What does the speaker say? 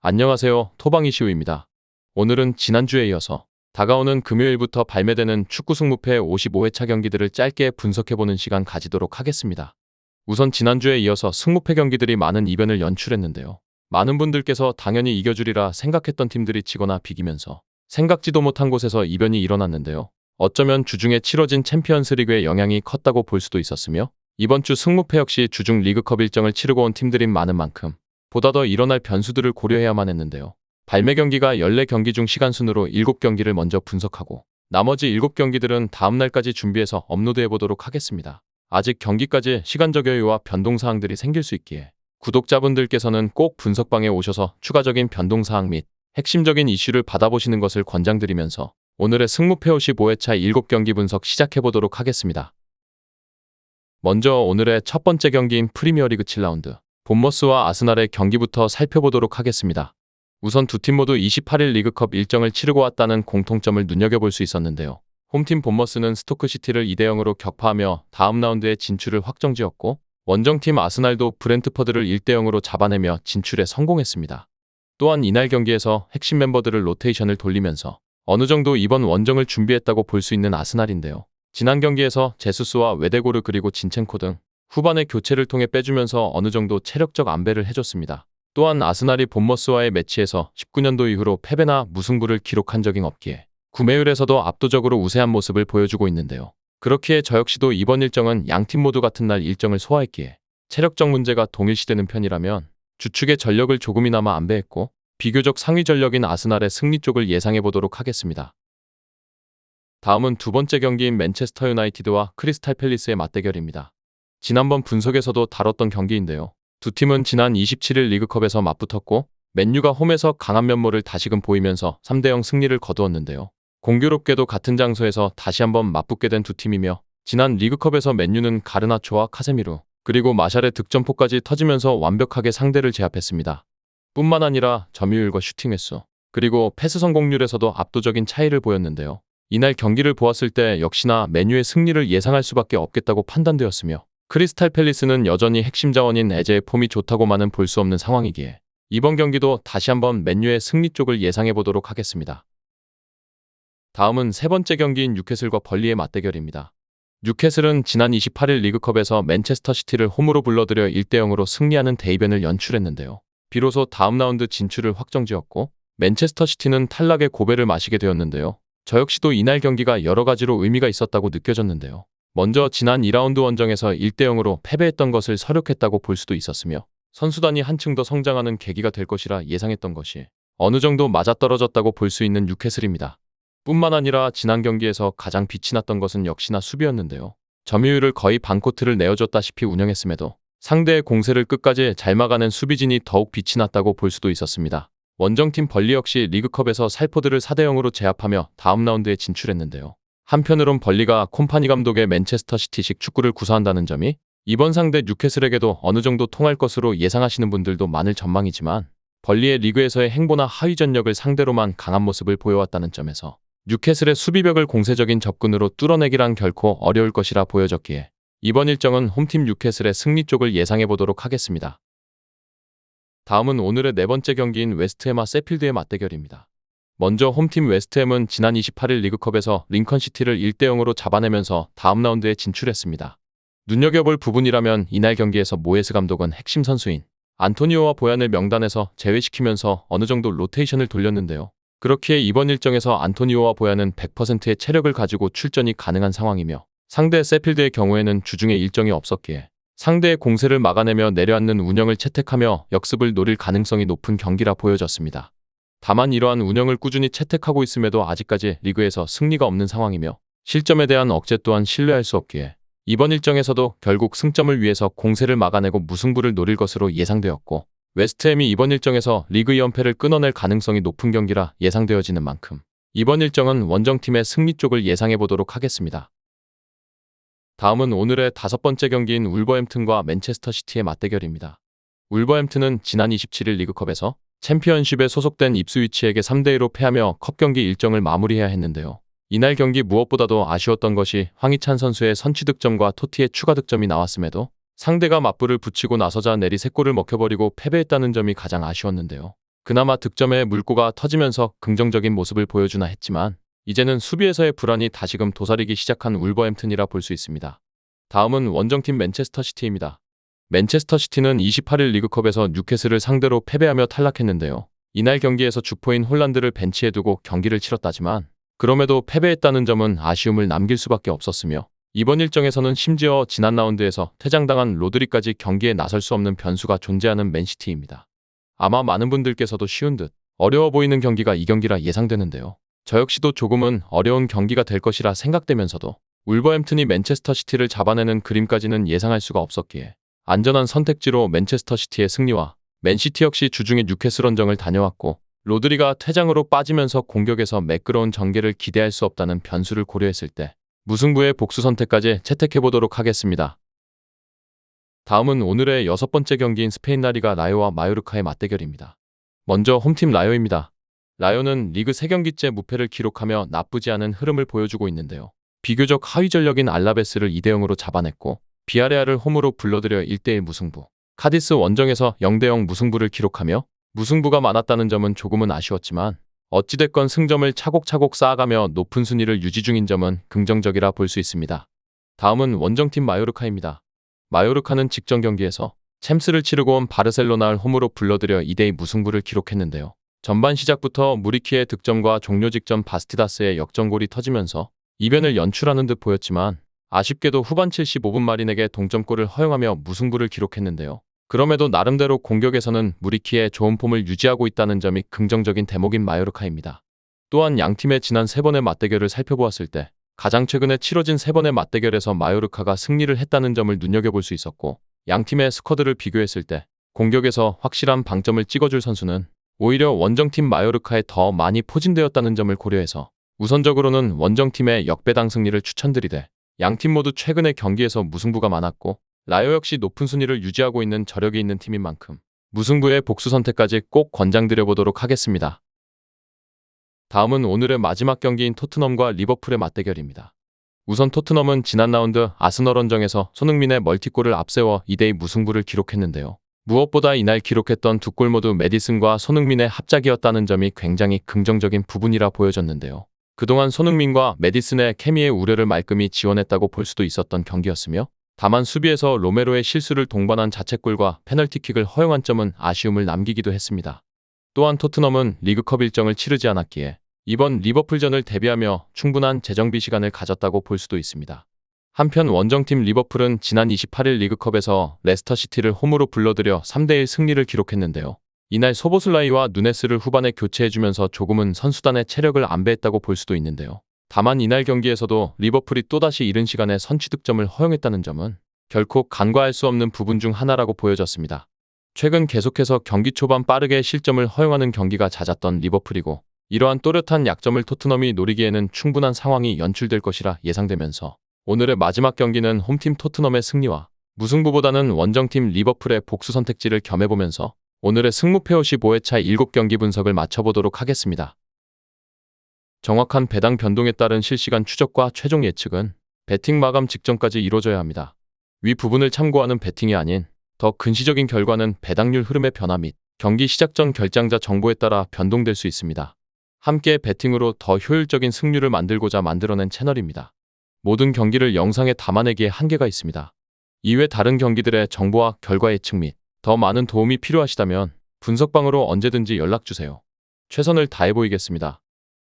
안녕하세요. 토방이시우입니다. 오늘은 지난주에 이어서 다가오는 금요일부터 발매되는 축구 승무패 55회차 경기들을 짧게 분석해보는 시간 가지도록 하겠습니다. 우선 지난주에 이어서 승무패 경기들이 많은 이변을 연출했는데요. 많은 분들께서 당연히 이겨주리라 생각했던 팀들이 치거나 비기면서 생각지도 못한 곳에서 이변이 일어났는데요. 어쩌면 주중에 치러진 챔피언스 리그의 영향이 컸다고 볼 수도 있었으며 이번 주 승무패 역시 주중 리그컵 일정을 치르고 온 팀들이 많은 만큼 보다 더 일어날 변수들을 고려해야만 했는데요. 발매 경기가 14경기 중 시간 순으로 7경기를 먼저 분석하고 나머지 7경기들은 다음 날까지 준비해서 업로드해 보도록 하겠습니다. 아직 경기까지 시간적 여유와 변동사항들이 생길 수 있기에 구독자분들께서는 꼭 분석방에 오셔서 추가적인 변동사항 및 핵심적인 이슈를 받아보시는 것을 권장드리면서 오늘의 승무패 55회차 7경기 분석 시작해 보도록 하겠습니다. 먼저 오늘의 첫 번째 경기인 프리미어리그 7라운드 본머스와 아스날의 경기부터 살펴보도록 하겠습니다. 우선 두 팀 모두 28일 리그컵 일정을 치르고 왔다는 공통점을 눈여겨볼 수 있었는데요. 홈팀 본머스는 스토크시티를 2대 0으로 격파하며 다음 라운드에 진출을 확정지었고 원정팀 아스날도 브렌트퍼드를 1대 0으로 잡아내며 진출에 성공했습니다. 또한 이날 경기에서 핵심 멤버들을 로테이션을 돌리면서 어느 정도 이번 원정을 준비했다고 볼 수 있는 아스날인데요. 지난 경기에서 제수스와 웨데고르 그리고 진첸코 등 후반에 교체를 통해 빼주면서 어느 정도 체력적 안배를 해줬습니다. 또한 아스날이 본머스와의 매치에서 19년도 이후로 패배나 무승부를 기록한 적이 없기에 구매율에서도 압도적으로 우세한 모습을 보여주고 있는데요. 그렇기에 저 역시도 이번 일정은 양팀 모두 같은 날 일정을 소화했기에 체력적 문제가 동일시되는 편이라면 주축의 전력을 조금이나마 안배했고 비교적 상위 전력인 아스날의 승리 쪽을 예상해 보도록 하겠습니다. 다음은 두 번째 경기인 맨체스터 유나이티드와 크리스탈 팰리스의 맞대결입니다. 지난번 분석에서도 다뤘던 경기인데요. 두 팀은 지난 27일 리그컵에서 맞붙었고 맨유가 홈에서 강한 면모를 다시금 보이면서 3대0 승리를 거두었는데요. 공교롭게도 같은 장소에서 다시 한번 맞붙게 된 두 팀이며 지난 리그컵에서 맨유는 가르나초와 카세미루 그리고 마샬의 득점포까지 터지면서 완벽하게 상대를 제압했습니다. 뿐만 아니라 점유율과 슈팅 횟수 그리고 패스 성공률에서도 압도적인 차이를 보였는데요. 이날 경기를 보았을 때 역시나 맨유의 승리를 예상할 수밖에 없겠다고 판단되었으며 크리스탈 팰리스는 여전히 핵심 자원인 에제의 폼이 좋다고만은 볼 수 없는 상황이기에 이번 경기도 다시 한번 맨유의 승리 쪽을 예상해 보도록 하겠습니다. 다음은 세 번째 경기인 뉴캐슬과 벌리의 맞대결입니다. 뉴캐슬은 지난 28일 리그컵에서 맨체스터 시티를 홈으로 불러들여 1대0으로 승리하는 대이변을 연출했는데요. 비로소 다음 라운드 진출을 확정지었고 맨체스터 시티는 탈락의 고배를 마시게 되었는데요. 저 역시도 이날 경기가 여러 가지로 의미가 있었다고 느껴졌는데요. 먼저 지난 2라운드 원정에서 1대0으로 패배했던 것을 서력했다고 볼 수도 있었으며 선수단이 한층 더 성장하는 계기가 될 것이라 예상했던 것이 어느 정도 맞아떨어졌다고 볼 수 있는 뉴캐슬입니다. 뿐만 아니라 지난 경기에서 가장 빛이 났던 것은 역시나 수비였는데요. 점유율을 거의 반코트를 내어줬다시피 운영했음에도 상대의 공세를 끝까지 잘 막아낸 수비진이 더욱 빛이 났다고 볼 수도 있었습니다. 원정팀 벌리 역시 리그컵에서 살포드를 4대 0으로 제압하며 다음 라운드에 진출했는데요. 한편으론 벌리가 콤파니 감독의 맨체스터 시티식 축구를 구사한다는 점이 이번 상대 뉴캐슬에게도 어느 정도 통할 것으로 예상하시는 분들도 많을 전망이지만 벌리의 리그에서의 행보나 하위 전력을 상대로만 강한 모습을 보여왔다는 점에서 뉴캐슬의 수비벽을 공세적인 접근으로 뚫어내기란 결코 어려울 것이라 보여졌기에 이번 일정은 홈팀 뉴캐슬의 승리 쪽을 예상해 보도록 하겠습니다. 다음은 오늘의 네 번째 경기인 웨스트햄과 세필드의 맞대결입니다. 먼저 홈팀 웨스트햄은 지난 28일 리그컵에서 링컨시티를 1대0으로 잡아내면서 다음 라운드에 진출했습니다. 눈여겨볼 부분이라면 이날 경기에서 모에스 감독은 핵심 선수인 안토니오와 보얀을 명단에서 제외시키면서 어느 정도 로테이션을 돌렸는데요. 그렇기에 이번 일정에서 안토니오와 보야는 100%의 체력을 가지고 출전이 가능한 상황이며 상대 세필드의 경우에는 주중에 일정이 없었기에 상대의 공세를 막아내며 내려앉는 운영을 채택하며 역습을 노릴 가능성이 높은 경기라 보여졌습니다. 다만 이러한 운영을 꾸준히 채택하고 있음에도 아직까지 리그에서 승리가 없는 상황이며 실점에 대한 억제 또한 신뢰할 수 없기에 이번 일정에서도 결국 승점을 위해서 공세를 막아내고 무승부를 노릴 것으로 예상되었고 웨스트햄이 이번 일정에서 리그 연패를 끊어낼 가능성이 높은 경기라 예상되어지는 만큼 이번 일정은 원정팀의 승리 쪽을 예상해 보도록 하겠습니다. 다음은 오늘의 다섯 번째 경기인 울버햄튼과 맨체스터 시티의 맞대결입니다. 울버햄튼은 지난 27일 리그컵에서 챔피언십에 소속된 입스위치에게 3대2로 패하며 컵 경기 일정을 마무리해야 했는데요. 이날 경기 무엇보다도 아쉬웠던 것이 황희찬 선수의 선취 득점과 토티의 추가 득점이 나왔음에도 상대가 맞불을 붙이고 나서자 내리 3골을 먹혀버리고 패배했다는 점이 가장 아쉬웠는데요. 그나마 득점에 물꼬가 터지면서 긍정적인 모습을 보여주나 했지만 이제는 수비에서의 불안이 다시금 도사리기 시작한 울버햄튼이라 볼 수 있습니다. 다음은 원정팀 맨체스터 시티입니다. 맨체스터 시티는 28일 리그컵에서 뉴캐슬을 상대로 패배하며 탈락했는데요. 이날 경기에서 주포인 홀란드를 벤치에 두고 경기를 치렀다지만 그럼에도 패배했다는 점은 아쉬움을 남길 수밖에 없었으며 이번 일정에서는 심지어 지난 라운드에서 퇴장당한 로드리까지 경기에 나설 수 없는 변수가 존재하는 맨시티입니다. 아마 많은 분들께서도 쉬운 듯 어려워 보이는 경기가 이 경기라 예상되는데요. 저 역시도 조금은 어려운 경기가 될 것이라 생각되면서도 울버햄튼이 맨체스터 시티를 잡아내는 그림까지는 예상할 수가 없었기에 안전한 선택지로 맨체스터 시티의 승리와 맨시티 역시 주중에 뉴캐슬 원정을 다녀왔고 로드리가 퇴장으로 빠지면서 공격에서 매끄러운 전개를 기대할 수 없다는 변수를 고려했을 때 무승부의 복수 선택까지 채택해 보도록 하겠습니다. 다음은 오늘의 여섯 번째 경기인 스페인 라리가 라요와 마요르카의 맞대결입니다. 먼저 홈팀 라요입니다. 라요는 리그 3경기째 무패를 기록하며 나쁘지 않은 흐름을 보여주고 있는데요. 비교적 하위 전력인 알라베스를 2대0으로 잡아냈고 비아레아를 홈으로 불러들여 1대1 무승부. 카디스 원정에서 0대0 무승부를 기록하며 무승부가 많았다는 점은 조금은 아쉬웠지만 어찌됐건 승점을 차곡차곡 쌓아가며 높은 순위를 유지 중인 점은 긍정적이라 볼 수 있습니다. 다음은 원정팀 마요르카입니다. 마요르카는 직전 경기에서 챔스를 치르고 온 바르셀로나를 홈으로 불러들여 2대2 무승부를 기록했는데요. 전반 시작부터 무리키의 득점과 종료 직전 바스티다스의 역전골이 터지면서 이변을 연출하는 듯 보였지만 아쉽게도 후반 75분 마린에게 동점골을 허용하며 무승부를 기록했는데요. 그럼에도 나름대로 공격에서는 무리키의 좋은 폼을 유지하고 있다는 점이 긍정적인 대목인 마요르카입니다. 또한 양팀의 지난 세 번의 맞대결을 살펴보았을 때 가장 최근에 치러진 세 번의 맞대결에서 마요르카가 승리를 했다는 점을 눈여겨볼 수 있었고 양팀의 스쿼드를 비교했을 때 공격에서 확실한 방점을 찍어줄 선수는 오히려 원정팀 마요르카에 더 많이 포진되었다는 점을 고려해서 우선적으로는 원정팀의 역배당 승리를 추천드리되 양팀 모두 최근의 경기에서 무승부가 많았고 라요 역시 높은 순위를 유지하고 있는 저력이 있는 팀인 만큼 무승부의 복수 선택까지 꼭 권장드려 보도록 하겠습니다. 다음은 오늘의 마지막 경기인 토트넘과 리버풀의 맞대결입니다. 우선 토트넘은 지난 라운드 아스널 원정에서 손흥민의 멀티골을 앞세워 2대2 무승부를 기록했는데요. 무엇보다 이날 기록했던 두 골 모두 메디슨과 손흥민의 합작이었다는 점이 굉장히 긍정적인 부분이라 보여졌는데요. 그동안 손흥민과 메디슨의 케미의 우려를 말끔히 지원했다고 볼 수도 있었던 경기였으며 다만 수비에서 로메로의 실수를 동반한 자책골과 페널티킥을 허용한 점은 아쉬움을 남기기도 했습니다. 또한 토트넘은 리그컵 일정을 치르지 않았기에 이번 리버풀전을 대비하며 충분한 재정비 시간을 가졌다고 볼 수도 있습니다. 한편 원정팀 리버풀은 지난 28일 리그컵에서 레스터시티를 홈으로 불러들여 3대1 승리를 기록했는데요. 이날 소보슬라이와 누네스를 후반에 교체해주면서 조금은 선수단의 체력을 안배했다고 볼 수도 있는데요. 다만 이날 경기에서도 리버풀이 또다시 이른 시간에 선취 득점을 허용했다는 점은 결코 간과할 수 없는 부분 중 하나라고 보여졌습니다. 최근 계속해서 경기 초반 빠르게 실점을 허용하는 경기가 잦았던 리버풀이고 이러한 또렷한 약점을 토트넘이 노리기에는 충분한 상황이 연출될 것이라 예상되면서 오늘의 마지막 경기는 홈팀 토트넘의 승리와 무승부보다는 원정팀 리버풀의 복수 선택지를 겸해보면서 오늘의 승무패 55회차 7경기 분석을 마쳐보도록 하겠습니다. 정확한 배당 변동에 따른 실시간 추적과 최종 예측은 배팅 마감 직전까지 이루어져야 합니다. 위 부분을 참고하는 배팅이 아닌 더 근시적인 결과는 배당률 흐름의 변화 및 경기 시작 전 결장자 정보에 따라 변동될 수 있습니다. 함께 배팅으로 더 효율적인 승률을 만들고자 만들어낸 채널입니다. 모든 경기를 영상에 담아내기에 한계가 있습니다. 이외 다른 경기들의 정보와 결과 예측 및 더 많은 도움이 필요하시다면 분석방으로 언제든지 연락주세요. 최선을 다해 보이겠습니다.